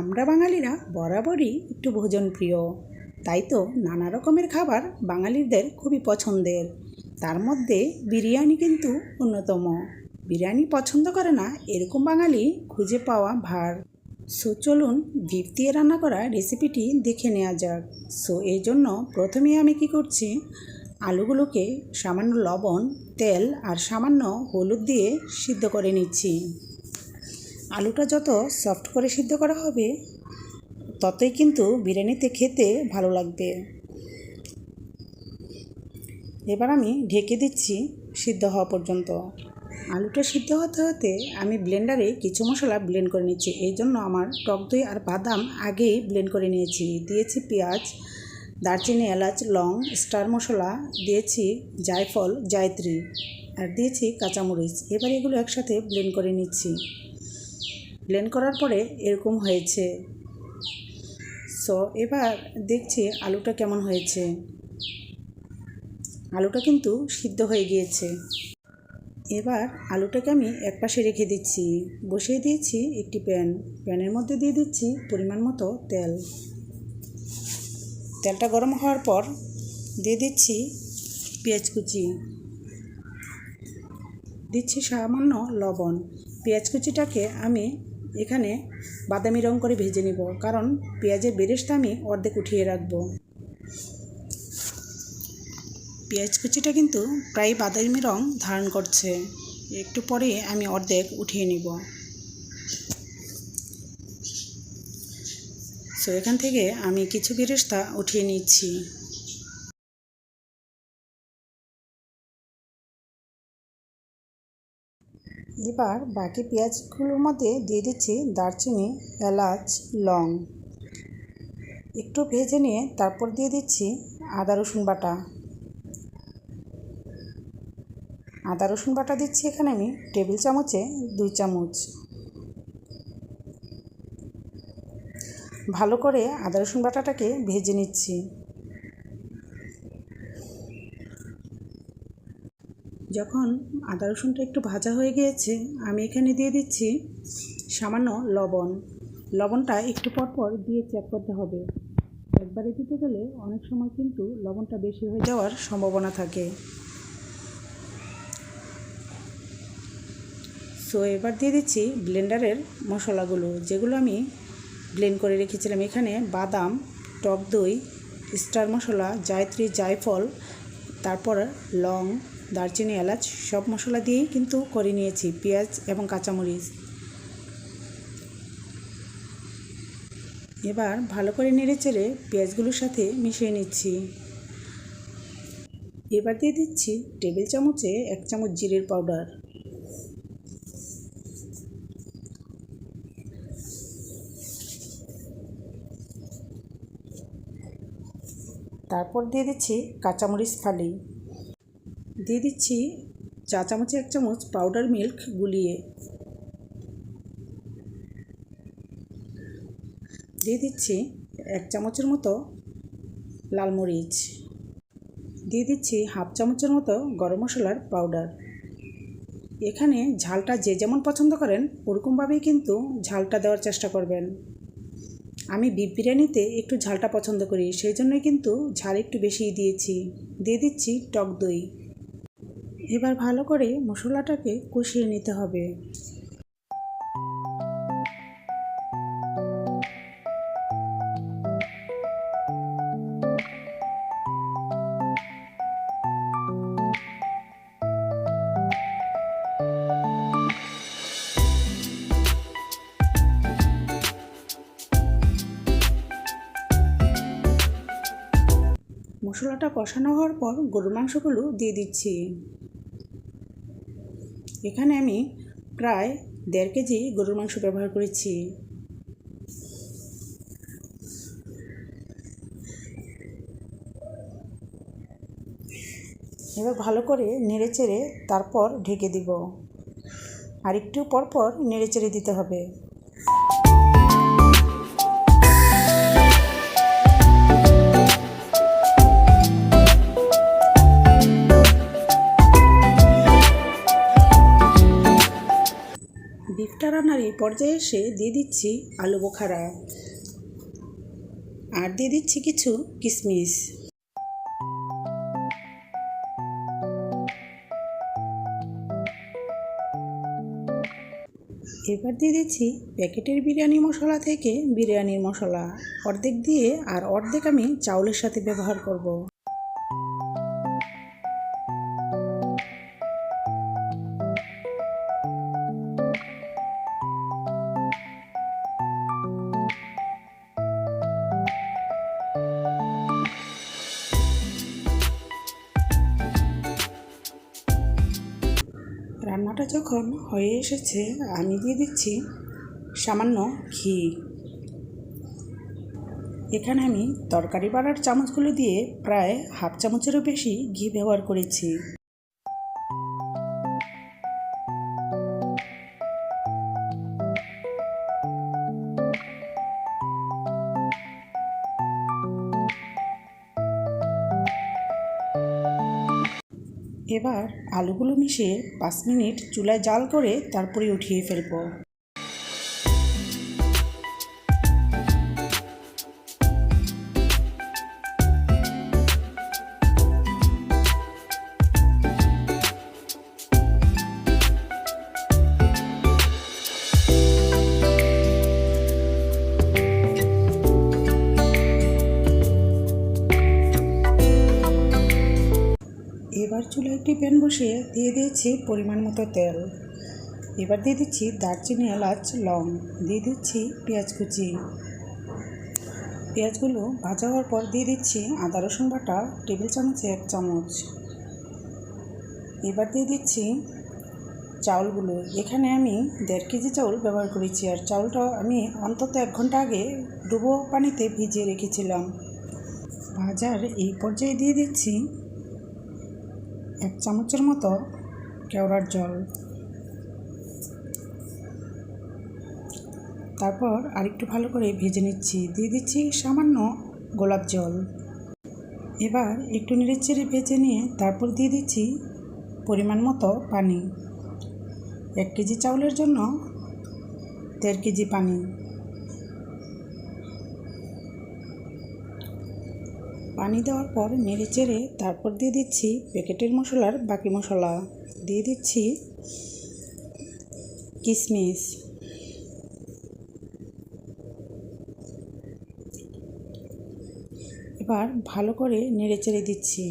আমরা বাঙালিরা বরাবরই একটু ভোজন প্রিয়। তাই তো নানা রকমের খাবার বাঙালিদের খুবই পছন্দের। তার মধ্যে বিরিয়ানি কিন্তু অন্যতম। বিরিয়ানি পছন্দ করে না এরকম বাঙালি খুঁজে পাওয়া ভার। সো চলুন ভিপ দিয়ে রান্না করা রেসিপিটি দেখে নেওয়া যাক। সো এই জন্য প্রথমে আমি কি করছি, আলুগুলোকে সামান্য লবণ, তেল আর সামান্য হলুদ দিয়ে সিদ্ধ করে নিচ্ছি। আলুটা যত সফট করে সিদ্ধ করা হবে, ততই কিন্তু বিরিয়ানিতে খেতে ভালো লাগবে। এবার আমি ঢেকে দিচ্ছি সিদ্ধ হওয়া পর্যন্ত। আলুটা সিদ্ধ হতে হতে আমি ব্লেন্ডারে কিছু মশলা ব্লেন্ড করে নিচ্ছি। এই জন্য আমার টক দই আর বাদাম আগেই ব্লেন্ড করে নিয়েছি। দিয়েছি পেঁয়াজ, দারচিনি, এলাচ, লং, স্টার মশলা, দিয়েছি জায়ফল, জায়ত্রী, আর দিয়েছি কাঁচামরিচ। এবার এগুলো একসাথে ব্লেন্ড করে নিচ্ছি। ব্লেন্ড করার পরে এরকম হয়েছে। সো এবার দেখছি আলুটা কেমন হয়েছে। আলুটা কিন্তু সিদ্ধ হয়ে গিয়েছে। এবার আলুটাকে আমি এক পাশে রেখে দিচ্ছি। বসিয়ে দিয়েছি একটি প্যান। প্যানের মধ্যে দিয়ে দিচ্ছি পরিমাণ মতো তেল। তেলটা গরম হওয়ার পর দিয়ে দিচ্ছি পেঁয়াজ কুচি। দিচ্ছি সামান্য লবণ। পেঁয়াজ কুচিটাকে আমি এখানে বাদামি রং করে ভেজে নেব, কারণ পেঁয়াজের বেরেস্তা আমি অর্ধেক উঠিয়ে রাখব। পেঁয়াজ কুচিটা কিন্তু প্রায় বাদামি রং ধারণ করছে, একটু পরে আমি অর্ধেক উঠিয়ে নিব। সো এখান থেকে আমি কিছু বেরেস্তা উঠিয়ে নিচ্ছি। এবার বাকি পেঁয়াজগুলোর মধ্যে দিয়ে দিচ্ছি দারচিনি, এলাচ, লং। একটু ভেজে নিয়ে তারপর দিয়ে দিচ্ছি আদা, রসুন বাটা। আদা, রসুন বাটা দিচ্ছি এখানে আমি টেবিল চামচে, দুই চামচ। ভালো করে আদা, রসুন বাটাটাকে ভেজে নিচ্ছি। যখন আদা রসুনটা একটু ভাজা হয়ে গিয়েছে, আমি এখানে দিয়ে দিচ্ছি সামান্য লবণ। লবণটা একটু পর পর দিয়ে চেক করতে হবে। একবারে দিতে গেলে অনেক সময় কিন্তু লবণটা বেশি হয়ে যাওয়ার সম্ভাবনা থাকে। সো এবার দিয়ে দিচ্ছি ব্লেন্ডারের মশলাগুলো, যেগুলো আমি ব্লেন্ড করে রেখেছিলাম এখানে। বাদাম, টক দই, স্টার মশলা, জায়ত্রী, জায়ফল, তারপর লং দারচিনি, এলাচ সব মশলা দিয়েই কিন্তু করে নিয়েছি, পেঁয়াজ এবং কাঁচামরিচ। এবার ভালো করে নেড়ে চেড়ে পেঁয়াজগুলোর সাথে মিশিয়ে নিচ্ছি। এবার দিয়ে দিচ্ছি টেবিল চামচে এক চামচ জিরের পাউডার। তারপর দিয়ে দিচ্ছি কাঁচামরিচ ফালি। দিয়ে দিচ্ছি চা চামচে এক চামচ পাউডার মিল্ক গুলিয়ে। দিয়ে দিচ্ছি এক চামচের মতো লাল মরিচ। দিয়ে দিচ্ছি হাফ চামচের মতো গরম মশলার পাউডার এখানে ঝালটা যে যেমন পছন্দ করেন, ওরকমভাবেই কিন্তু ঝালটা দেওয়ার চেষ্টা করবেন। আমি বিফ বিরিয়ানিতে একটু ঝালটা পছন্দ করি, সেই জন্যই কিন্তু ঝাল একটু বেশিই দিয়েছি। দিয়ে দিচ্ছি টক দই। এবার ভালো করে মশলাটাকে কষিয়ে নিতে হবে। মশলাটা কষানো হওয়ার পর গরুর মাংসগুলো দিয়ে দিচ্ছি। এখানে আমি প্রায় দেড় কেজি গরুর মাংস ব্যবহার করেছি। এবার ভালো করে নেড়ে চেড়ে তারপর ঢেকে দিব। আর একটু পরপর পর নেড়ে চেড়ে দিতে হবে। বিফটা রান্নার এই পর্যায়ে এসে দিয়ে দিচ্ছি আলু বোখারা। আর দিয়ে দিচ্ছি কিছু কিশমিশ এবার দিয়ে দিচ্ছি প্যাকেটের বিরিয়ানি মশলা থেকে বিরিয়ানির মশলা। অর্ধেক দিয়ে আর অর্ধেক আমি চাউলের সাথে ব্যবহার করব। রান্নাটা যখন হয়ে এসেছে, আমি দিয়ে দিচ্ছি সামান্য ঘি। এখানে আমি তরকারি বাড়ার চামচগুলো দিয়ে প্রায় হাফ চামচেরও বেশি ঘি ব্যবহার করেছি। এবার আলুগুলো মিশিয়ে পাঁচ মিনিট চুলায় জাল করে তারপরে উঠিয়ে ফেলব। এবার চুলায় একটি প্যান বসিয়ে দিয়ে দিয়েছি পরিমাণ মতো তেল। এবার দিয়ে দিচ্ছি দারচিনি, এলাচ, লং। দিয়ে দিচ্ছি পেঁয়াজ কুচি। পেঁয়াজগুলো ভাজা হওয়ার পর দিয়ে দিচ্ছি আদা, রসুন বাটা, টেবিল চামচে এক চামচ। এবার দিয়ে দিচ্ছি চাউলগুলো। এখানে আমি দেড় কেজি চাউল ব্যবহার করেছি আর চাউলটা আমি অন্তত এক ঘণ্টা আগে ডুবো পানিতে ভিজিয়ে রেখেছিলাম। ভাজার এই পর্যায়ে দিয়ে দিচ্ছি এক চামচের মতো কেওড়ার জল। তারপর আরেকটু ভালো করে ভেজে নিচ্ছি। দিয়ে দিচ্ছি সামান্য গোলাপ জল। এবার একটু নেড়েচেড়ে ভেজে নিয়ে তারপর দিয়ে দিচ্ছি পরিমাণ মতো পানি। এক কেজি চাউলের জন্য দেড় কেজি পানি। পানি দেওয়ার পর নেড়ে চেড়ে তারপর দিয়ে দিচ্ছি প্যাকেটের মশলার বাকি মশলা। দিয়ে দিচ্ছি কিশমিশ এবার ভালো করে নেড়ে চেড়ে দিচ্ছি।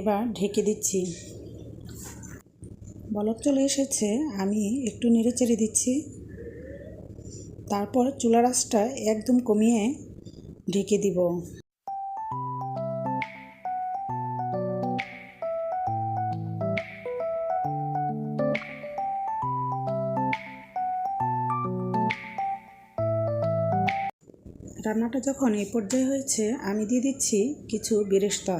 এবার ঢেকে দিচ্ছি। বলক চলে এসেছে, আমি একটু নেড়ে চেড়ে দিচ্ছি। তারপর চুলা রাসটা একদম কমিয়ে ঢেকে দিব। রান্নাটা যখন এই পর্যায়ে হয়েছে, আমি দিয়ে দিচ্ছি কিছু বেরেস্তা।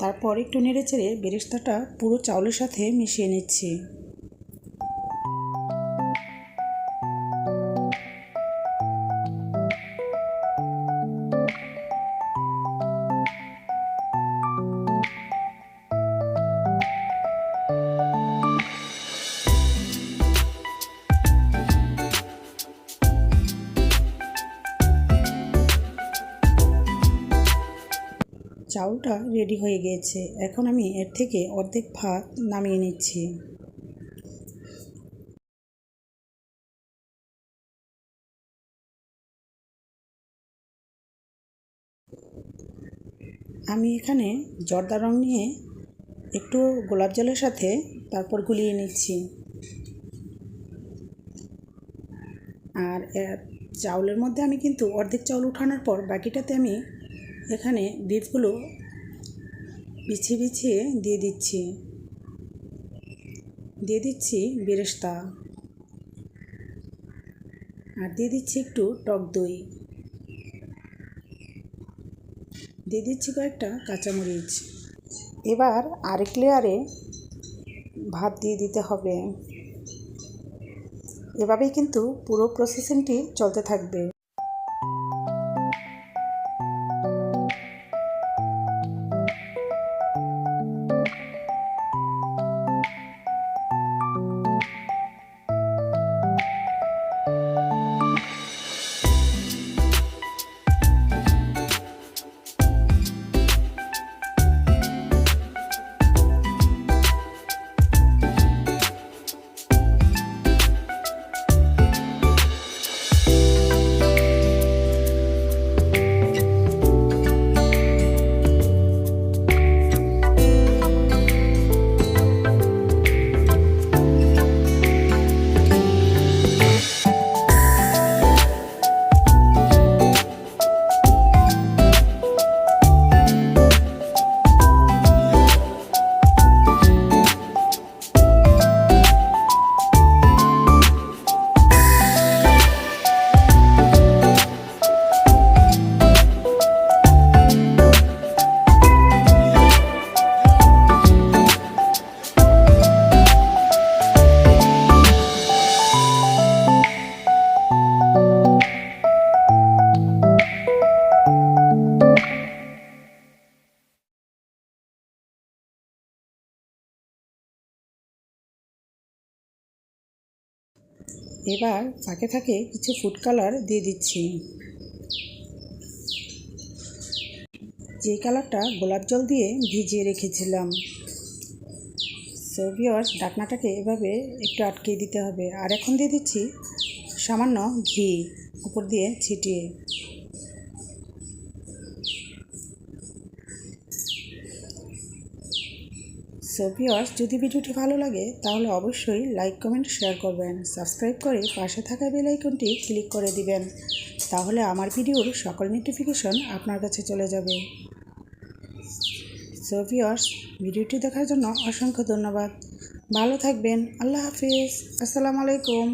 তারপর একটু নেড়ে চেড়ে বেরেস্তাটা পুরো চাউলের সাথে মিশিয়ে নিচ্ছি। চাউলটা রেডি হয়ে গিয়েছে এখন আমি এর থেকে অর্ধেক ভাত নামিয়ে নিচ্ছি। আমি এখানে জর্দা রং নিয়ে একটু গোলাপ জলের সাথে তারপর গুলিয়ে নিচ্ছি। আর চাউলের মধ্যে আমি কিন্তু অর্ধেক চাউল উঠানোর পর বাকিটাতে আমি এখানে বিটগুলো বিছিয়ে বিছিয়ে দিয়ে দিচ্ছি। দিয়ে দিচ্ছি বেরেস্তা। আর দিয়ে দিচ্ছি একটু টক দই। দিয়ে দিচ্ছি কয়েকটা কাঁচামরিচ। এবার আরেক লেয়ারে ভাত দিয়ে দিতে হবে। এভাবেই কিন্তু পুরো প্রসেসিংটি চলতে থাকবে। এবার ফাঁকে ফাঁকে কিছু ফুড কালার দিয়ে দিচ্ছি। যে কালারটা গোলাপ জল দিয়ে ভিজিয়ে রেখেছিলাম। সোভিয়স ডাকনাটাকে এভাবে একটু আটকে দিতে হবে। আর এখন দিয়ে দিচ্ছি সামান্য ঘি, উপর দিয়ে ছিটিয়ে। সোভিয়স যদি ভিডিওটি ভালো লাগে, তাহলে অবশ্যই লাইক কমেন্ট শেয়ার করবেন। সাবস্ক্রাইব করে পাশে থাকা বেল আইকনটি ক্লিক করে দিবেন। তাহলে আমার ভিডিওর সকল নোটিফিকেশন আপনার কাছে চলে যাবে। সো ভিউয়ার্স ভিডিওটি দেখার জন্য অসংখ্য ধন্যবাদ। ভালো থাকবেন। আল্লাহ হাফিজ। আসসালামু আলাইকুম।